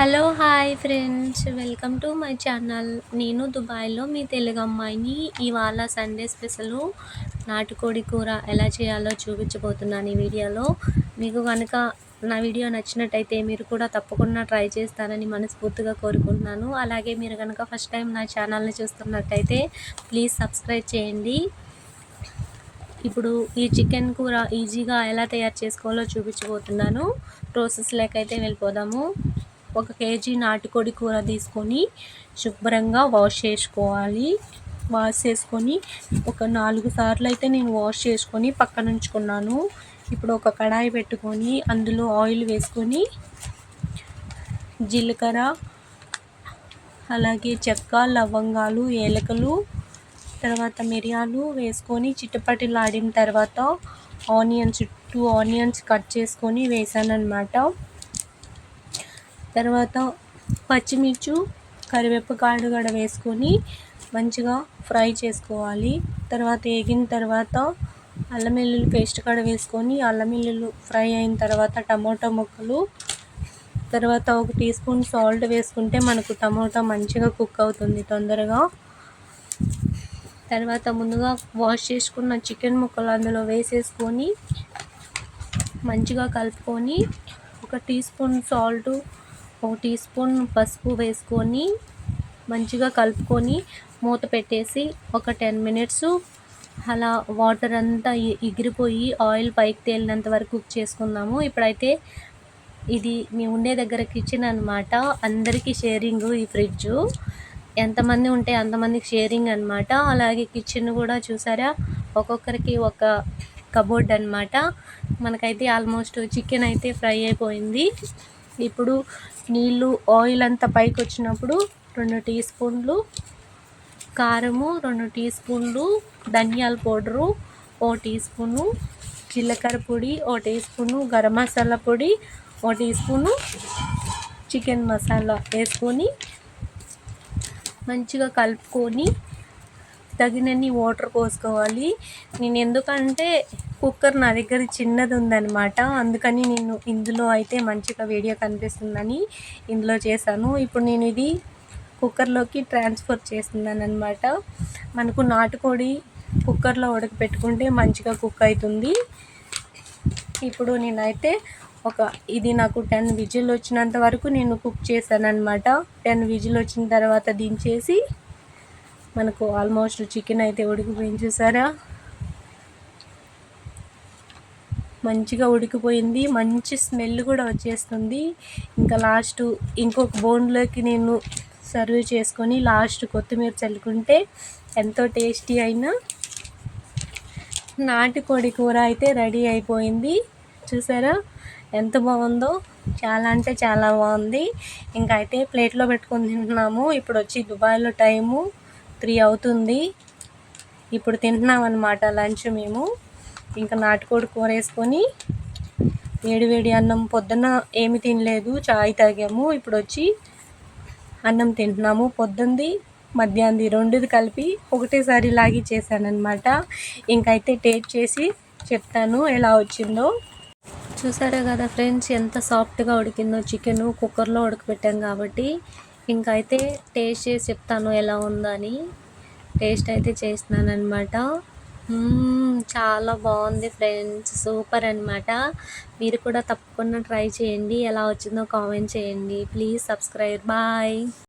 Hello hi friends. Welcome to my channel. నేను దుబాయ్లో మీ తెలుగు అమ్మాయిని ఇవాళ సండే స్పెషల్ నాటుకోడి కూర ఎలా చేయాలో చూపించబోతున్నాను ఈ వీడియోలో. మీకు కనుక నా వీడియో నచ్చినట్టయితే మీరు కూడా తప్పకుండా ట్రై చేస్తారని మనస్ఫూర్తిగా కోరుకుంటున్నాను. అలాగే మీరు కనుక ఫస్ట్ టైం నా ఛానల్ని చూస్తున్నట్టయితే ప్లీజ్ సబ్స్క్రైబ్ చేయండి. ఇప్పుడు ఈ చికెన్ కూర ఈజీగా ఎలా తయారు చేసుకోవాలో చూపించబోతున్నాను. ప్రాసెస్ లేకైతే వెళ్ళిపోదాము. ఒక కేజీ నాటుకోడి కూర తీసుకొని శుభ్రంగా వాష్ చేసుకోవాలి. వాష్ చేసుకొని ఒక నాలుగు సార్లు అయితే నేను వాష్ చేసుకొని పక్కన ఉంచుకున్నాను. ఇప్పుడు ఒక కడాయి పెట్టుకొని అందులో ఆయిల్ వేసుకొని జీలకర్ర అలాగే చెక్క లవంగాలు ఏలకలు తర్వాత మిరియాలు వేసుకొని చిట్టపటిలాడిన తర్వాత ఆనియన్స్ టూ ఆనియన్స్ కట్ చేసుకొని వేసాను అనమాట తర్వాత పచ్చిమిర్చి కరివేపకాయలు కూడా వేసుకొని మంచిగా ఫ్రై చేసుకోవాలి. తర్వాత వేగిన తర్వాత అల్లం వెల్లుల్లి పేస్ట్ కూడా వేసుకొని అల్లం వెల్లుల్లి ఫ్రై అయిన తర్వాత టమాటా ముక్కలు తర్వాత ఒక టీ స్పూన్ సాల్ట్ వేసుకుంటే మనకు టమాటా మంచిగా కుక్ అవుతుంది తొందరగా. తర్వాత ముందుగా వాష్ చేసుకున్న చికెన్ ముక్కలు అందులో వేసేసుకొని మంచిగా కలుపుకొని ఒక టీ స్పూన్ సాల్ట్ ఒక టీ స్పూన్ పసుపు వేసుకొని మంచిగా కలుపుకొని మూత పెట్టేసి ఒక టెన్ మినిట్స్ అలా వాటర్ అంతా ఎగిరిపోయి ఆయిల్ పైకి తేలినంత వరకు కుక్ చేసుకుందాము. ఇప్పుడైతే ఇది మేము ఉండే దగ్గర కిచెన్ అనమాట అందరికీ షేరింగ్ ఈ ఫ్రిడ్జ్. ఎంతమంది ఉంటే అంతమందికి షేరింగ్ అనమాట అలాగే కిచెన్ కూడా చూసారా? ఒక్కొక్కరికి ఒక కబోర్డ్ అనమాట మనకైతే ఆల్మోస్ట్ చికెన్ అయితే ఫ్రై అయిపోయింది. ఇప్పుడు నీళ్ళు ఆయిల్ అంతా పైకి వచ్చినప్పుడు రెండు టీ స్పూన్లు కారము రెండు టీ స్పూన్లు ధనియాల పౌడరు ఓ టీ స్పూను జీలకర్ర పొడి ఓ టీ స్పూను గరం మసాలా పొడి ఓ టీ స్పూను చికెన్ మసాలా వేసుకొని మంచిగా కలుపుకొని తగినన్ని వాటర్ పోసుకోవాలి. నేను ఎందుకంటే కుక్కర్ నా దగ్గర చిన్నది ఉందనమాట అందుకని నేను ఇందులో అయితే మంచిగా వీడియో కనిపిస్తుందని ఇందులో చేశాను. ఇప్పుడు నేను ఇది కుక్కర్లోకి ట్రాన్స్ఫర్ చేస్తున్నాను అనమాట మనకు నాటుకోడి కుక్కర్లో ఉడకపెట్టుకుంటే మంచిగా కుక్ అవుతుంది. ఇప్పుడు నేనైతే ఒక ఇది నాకు టెన్ విజిల్ వచ్చినంత వరకు నేను కుక్ చేశాను అనమాట టెన్ విజిల్ వచ్చిన తర్వాత దించేసి మనకు ఆల్మోస్ట్ చికెన్ అయితే ఉడికిపోయింది చూసారా? మంచిగా ఉడికిపోయింది. మంచి స్మెల్ కూడా వచ్చేస్తుంది. ఇంకా లాస్ట్ ఇంకొక బోన్లోకి నేను సర్వ్ చేసుకొని లాస్ట్ కొత్తిమీర చల్లుకుంటే ఎంతో టేస్టీ అయిన నాటుకోడి కూర అయితే రెడీ అయిపోయింది. చూసారా? ఎంత బాగుందో. చాలా అంటే చాలా బాగుంది. ఇంకా అయితే ప్లేట్లో పెట్టుకొని తింటున్నాము. ఇప్పుడు వచ్చి దుబాయ్లో టైము. త్రీ అవుతుంది. ఇప్పుడు తింటున్నాం అనమాట లంచ్ మేము. ఇంకా నాటుకోడి కూర వేసుకొని వేడి వేడి అన్నం పొద్దున్న ఏమి తినలేదు చాయ్ తాగాము. ఇప్పుడు వచ్చి అన్నం తింటున్నాము. పొద్దుంది మధ్యాహ్నం రెండుది కలిపి ఒకటేసారి లాగి చేశానమాట ఇంకైతే టేస్ట్ చేసి చెప్తాను ఎలా వచ్చిందో. చూసారా కదా ఫ్రెండ్స్ ఎంత సాఫ్ట్గా ఉడికిందో చికెను. కుక్కర్లో ఉడకపెట్టాం కాబట్టి ఇంకైతే టేస్ట్ చేసి చెప్తాను ఎలా ఉందని. టేస్ట్ అయితే చేస్తున్నాను అనమాట చాలా బాగుంది ఫ్రెండ్స్. సూపర్ అనమాట మీరు కూడా తప్పకుండా ట్రై చేయండి. ఎలా వచ్చిందో కామెంట్ చేయండి. Please subscribe. బాయ్.